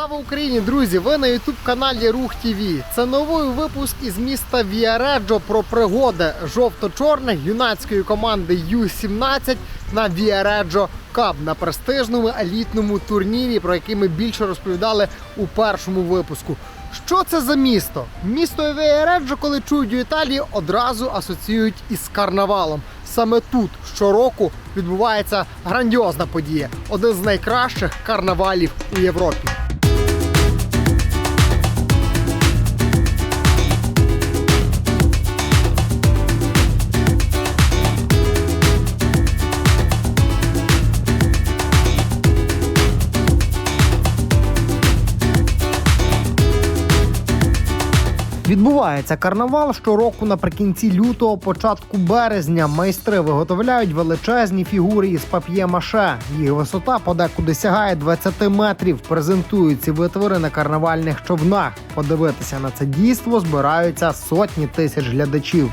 Слава Україні, друзі! Ви на ютуб каналі Рух ТВ. Це новий випуск із міста Віареджо про пригоди жовто-чорних юнацької команди Ю-17 на Віареджо Кап на престижному елітному турнірі, про який ми більше розповідали у першому випуску. Що це за місто? Місто Віареджо, коли чують у Італії, одразу асоціюють із карнавалом. Саме тут щороку відбувається грандіозна подія, один з найкращих карнавалів у Європі. Відбувається карнавал щороку наприкінці лютого, початку березня. Майстри виготовляють величезні фігури із пап'є-маше. Їх висота подекуди сягає 20 метрів. Презентують ці витвори на карнавальних човнах. Подивитися на це дійство збираються сотні тисяч глядачів.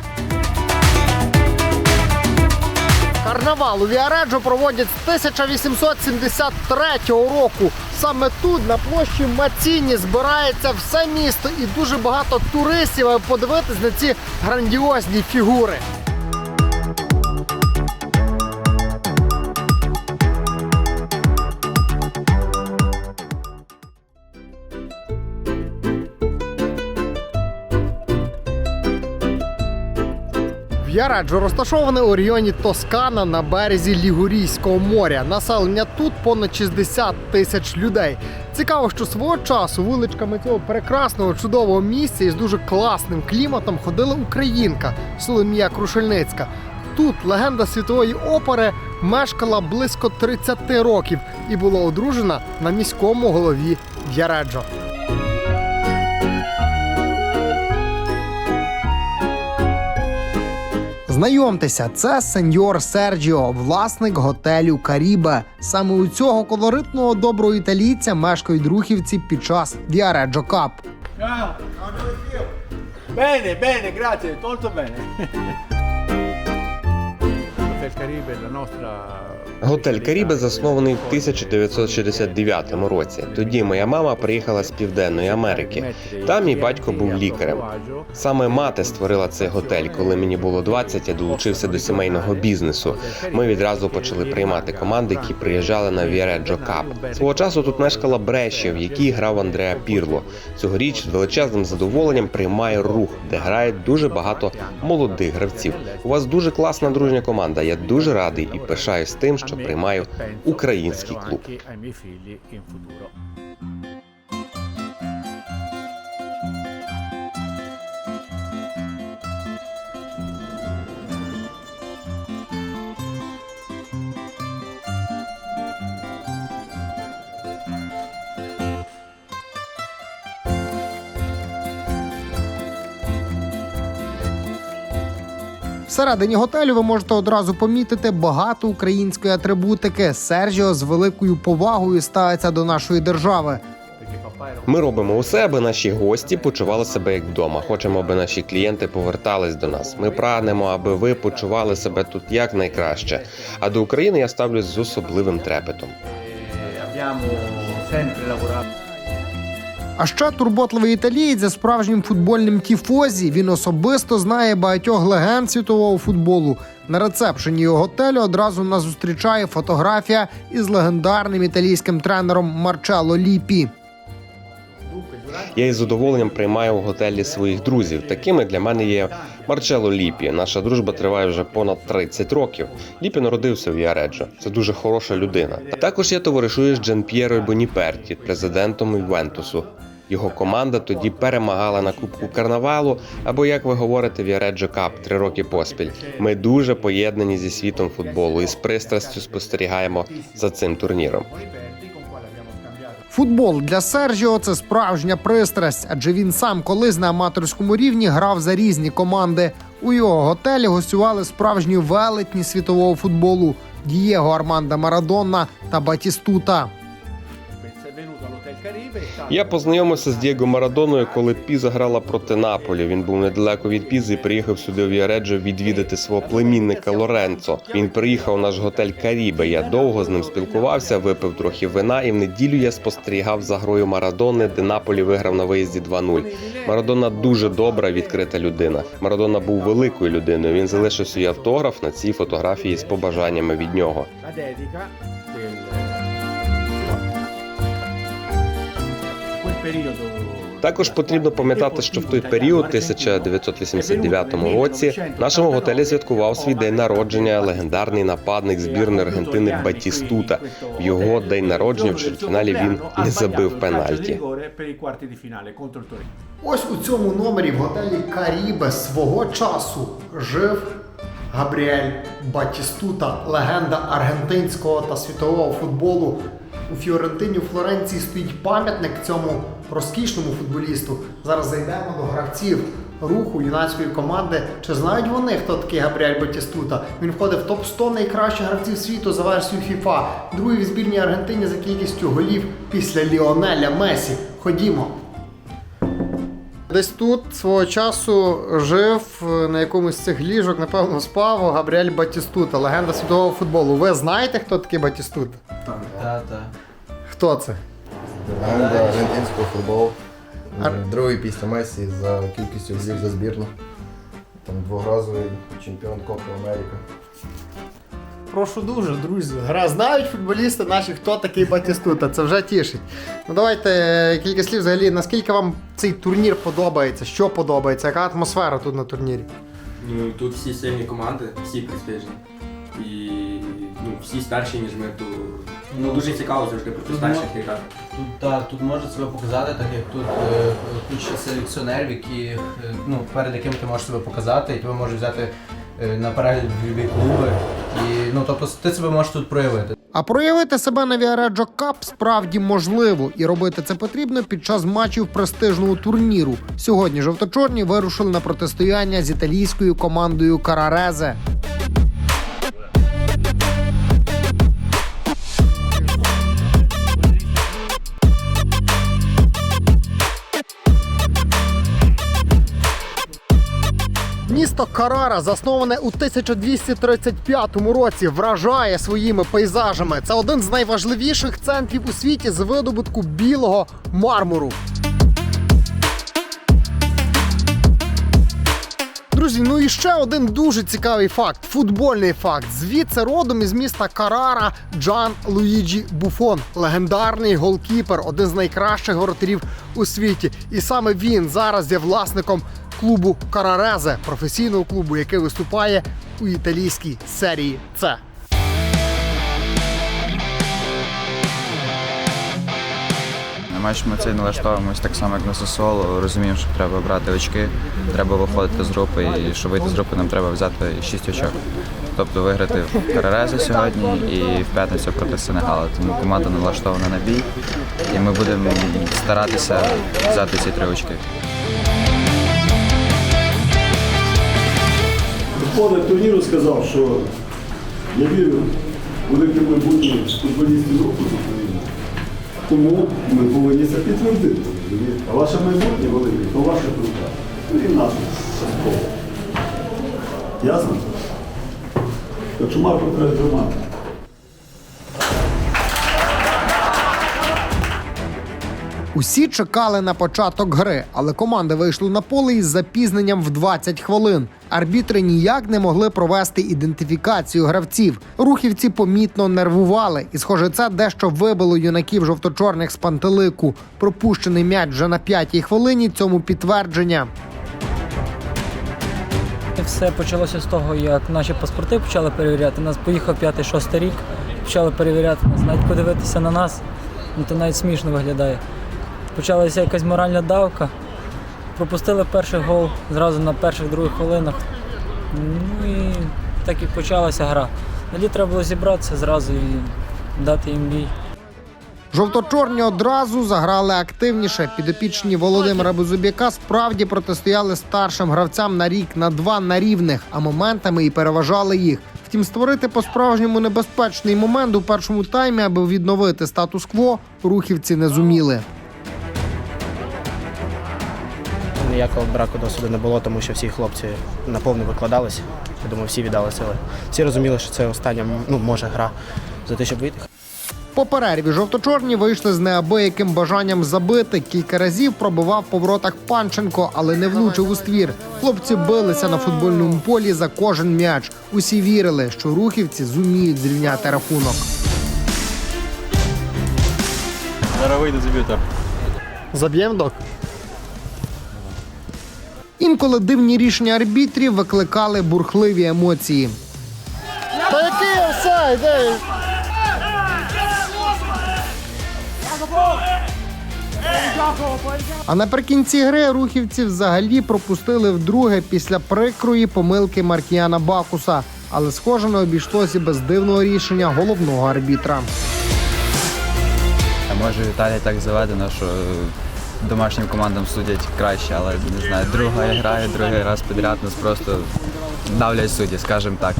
Карнавал у Віареджо проводять з 1873 року. Саме тут, на площі Маціні, збирається все місто і дуже багато туристів, подивитись на ці грандіозні фігури. В'яраджо розташований у районі Тоскана на березі Лігурійського моря. Населення тут понад 60 тисяч людей. Цікаво, що свого часу вуличками цього прекрасного чудового місця із дуже класним кліматом ходила українка Соломія Крушельницька. Тут легенда світової опери мешкала близько 30 років і була одружена на міському голові В'яреджо. Знайомтеся, це сеньор Серджіо, власник готелю Карібе. Саме у цього колоритного доброго італійця мешкають рухівці під час Віареджо Кап. Бене Bene, bene, grazie, molto bene. Hotel Caribe, la nostra... Готель Карібе заснований в 1969 році. Тоді моя мама приїхала з Південної Америки. Там мій батько був лікарем. Саме мати створила цей готель. Коли мені було 20, я долучився до сімейного бізнесу. Ми відразу почали приймати команди, які приїжджали на Віареджо Кап. Свого часу тут мешкала Бреші, в якій грав Андреа Пірло. Цьогоріч з величезним задоволенням приймає рух, де грає дуже багато молодих гравців. У вас дуже класна дружня команда. Я дуже радий і пишаюсь тим, що приймаю український клуб. Всередині готелю ви можете одразу помітити багато української атрибутики. Сержіо з великою повагою ставиться до нашої держави. Ми робимо усе, аби наші гості почували себе як вдома. Хочемо, аби наші клієнти повертались до нас. Ми прагнемо, аби ви почували себе тут якнайкраще. А до України я ставлюсь з особливим трепетом. А ще турботливий італієць за справжнім футбольним тіфозі. Він особисто знає багатьох легенд світового футболу. На рецепшені його готелю одразу нас зустрічає фотографія із легендарним італійським тренером Марчело Ліпі. Я із задоволенням приймаю в готелі своїх друзів. Такими для мене є Марчело Ліпі. Наша дружба триває вже понад 30 років. Ліпі народився в Яреджо. Це дуже хороша людина. Також я товаришую з Джан П'єро Боніперті, президентом Ювентусу. Його команда тоді перемагала на Кубку Карнавалу, або як ви говорите, Віареджо Кап три роки поспіль. Ми дуже поєднані зі світом футболу і з пристрастю спостерігаємо за цим турніром. Футбол для Сержіо це справжня пристрасть, адже він сам колись на аматорському рівні грав за різні команди. У його готелі гостювали справжні велетні світового футболу Дієго Арманда Марадонна та Батістута. Я познайомився з Дієго Марадоною, коли Піза грала проти Наполі. Він був недалеко від Пізи і приїхав сюди у Віареджо відвідати свого племінника Лоренцо. Він приїхав у наш готель Карібе. Я довго з ним спілкувався, випив трохи вина, і в неділю я спостерігав за грою Марадони, де Наполі виграв на виїзді 2-0. Марадона дуже добра, відкрита людина. Марадона був великою людиною. Він залишив свій автограф на цій фотографії з побажаннями від нього. Також потрібно пам'ятати, що в той період, 1989 році, в нашому готелі святкував свій день народження легендарний нападник збірної Аргентини Батістута. В його день народження в чвертьфіналі він не забив пенальті. Ось у цьому номері в готелі Карібе свого часу жив Габріель Батістута, легенда аргентинського та світового футболу. У Фіорентині у Флоренції стоїть пам'ятник цьому розкішному футболісту. Зараз зайдемо до гравців руху юнацької команди. Чи знають вони, хто такий Габріель Батістута? Він входить в топ-100 найкращих гравців світу за версією FIFA. Другий в збірній Аргентині за кількістю голів після Ліонеля Месі. Ходімо. Десь тут свого часу жив е, на якомусь з цих ліжок, напевно, спав Габріель Батістута, легенда світового футболу. Ви знаєте, хто такий Батістута? Так, так. Хто це? Легенда аргентинського футболу. Ар- Другий після Месі за кількістю голів за збірну. Там дворазовий чемпіон Копи Америка. Прошу дуже, друзі. Гра знають футболісти наші, хто такий Батістута. Це вже тішить. Ну давайте е, кілька слів взагалі. Наскільки вам цей турнір подобається? Що подобається? Яка атмосфера тут на турнірі? Ну тут всі сильні команди, всі престижні. І ну, всі старші, ніж ми, то ну, дуже цікаво завжди Тут старших мо-. Тут, так, тут можуть себе показати, так як тут е, куча селекціонерів, які, е, ну, перед якими ти можеш себе показати, і тебе можуть взяти е, на перегляд в любі клуби. І, ну, тобто ти себе можеш тут проявити. А проявити себе на Viareggio Cup справді можливо, і робити це потрібно під час матчів престижного турніру. Сьогодні жовто-чорні вирушили на протистояння з італійською командою Карарезе. Місто Карара, засноване у 1235 році, вражає своїми пейзажами. Це один з найважливіших центрів у світі з видобутку білого мармуру. Друзі, ну і ще один дуже цікавий факт футбольний факт. Звідси родом із міста Карара Джан Луїджі Буфон, легендарний голкіпер, один з найкращих воротарів у світі. І саме він зараз є власником клубу Карарезе, професійного клубу, який виступає у італійській серії С. На матч ми цей налаштовуємось так само, як на Сосоло. Розуміємо, що треба брати очки, треба виходити з групи, і щоб вийти з групи, нам треба взяти 6 очок. Тобто виграти в Карарезі сьогодні і в п'ятницю проти Сенегала. Тому команда налаштована на бій, і ми будемо старатися взяти ці три очки. Господар турніру сказав, що я вірю у велике майбутнє футболістів руху з України. Тому ми повинні це підтвердити. А ваше майбутнє велике, то ваша рука. Ну і наша частково. Ясно? Так що Марко треба тримати. Усі чекали на початок гри, але команди вийшли на поле із запізненням в 20 хвилин. Арбітри ніяк не могли провести ідентифікацію гравців. Рухівці помітно нервували, і, схоже, це дещо вибило юнаків жовто-чорних з пантелику. Пропущений м'яч вже на п'ятій хвилині. Цьому підтвердження. Все почалося з того, як наші паспорти почали перевіряти. Нас поїхав п'ятий-шостий рік, почали перевіряти нас, навіть подивитися на нас, ну то навіть смішно виглядає. Почалася якась моральна давка. Пропустили перший гол зразу на перших-других хвилинах. Ну і так і почалася гра. Тоді треба було зібратися зразу і дати їм бій. Жовто-чорні одразу заграли активніше. Підопічні Володимира Безубяка справді протистояли старшим гравцям на рік на два на рівних, а моментами і переважали їх. Втім, створити по-справжньому небезпечний момент у першому таймі, аби відновити статус-кво, рухівці не зуміли. Ніякого браку досвіду не було, тому що всі хлопці наповну викладалися. Я думаю, всі віддали сили. Всі розуміли, що це остання ну, може гра за те, щоб вийти. По перерві жовто-чорні вийшли з неабияким бажанням забити. Кілька разів пробивав по воротах Панченко, але не влучив у ствір. Хлопці билися на футбольному полі за кожен м'яч. Усі вірили, що рухівці зуміють зрівняти рахунок. Зараз вийде. Заб'ємо док. Інколи дивні рішення арбітрів викликали бурхливі емоції. Та який офсайд? Ей? А наприкінці гри рухівці взагалі пропустили вдруге після прикрої помилки Маркіяна Бакуса. Але схоже не обійшлося без дивного рішення головного арбітра. А може в Італії так заведено, що домашнім командам судять краще, але не знаю, друга грає, другий раз підряд нас просто давлять судді, скажімо так.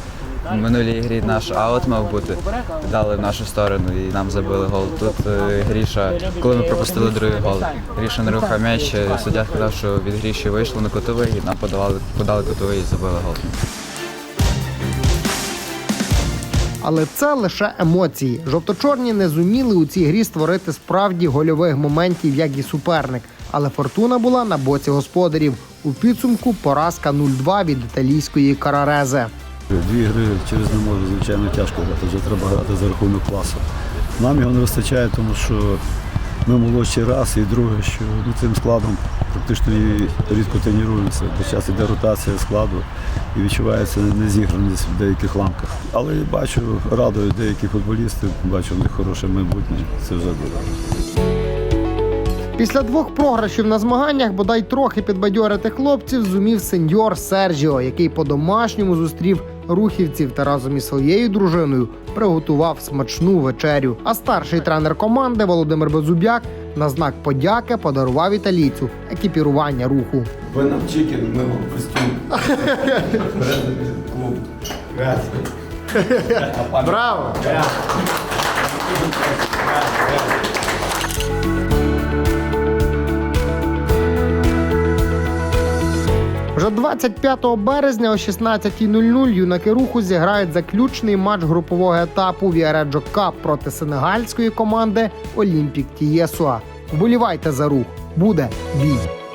В минулій грі наш аут мав бути, дали в нашу сторону і нам забили гол. Тут е, Гріша, коли ми пропустили другий гол, Гріша не рухав м'яч, суддя сказав, що від Гріші вийшло на кутовий, і нам подавали, подали кутовий і забили гол. Але це лише емоції. Жовто-чорні не зуміли у цій грі створити справді гольових моментів, як і суперник. Але фортуна була на боці господарів. У підсумку поразка 0-2 від італійської карарези. Дві гри через не може, звичайно, тяжко грати. Вже треба грати за рахунок класу. Нам його не вистачає, тому що ми молодший раз, і друге, що ну, цим складом практично і рідко тренуємося. Бо час іде ротація складу і відчувається незіграність в деяких ламках. Але бачу, радують деякі футболісти, бачу в них хороше майбутнє. Це вже добре. Після двох програшів на змаганнях бодай трохи підбадьорити хлопців зумів сеньор Серджіо, який по-домашньому зустрів рухівців та разом із своєю дружиною приготував смачну вечерю. А старший тренер команди Володимир Безубяк на знак подяки подарував італійцю екіпірування руху. Ви нам чикен, ми вам костюм. Браво! 25 березня о 16.00 юнаки руху зіграють заключний матч групового етапу Віареджо Кап проти сенегальської команди Олімпік Тієсуа. Вболівайте за рух. Буде бій!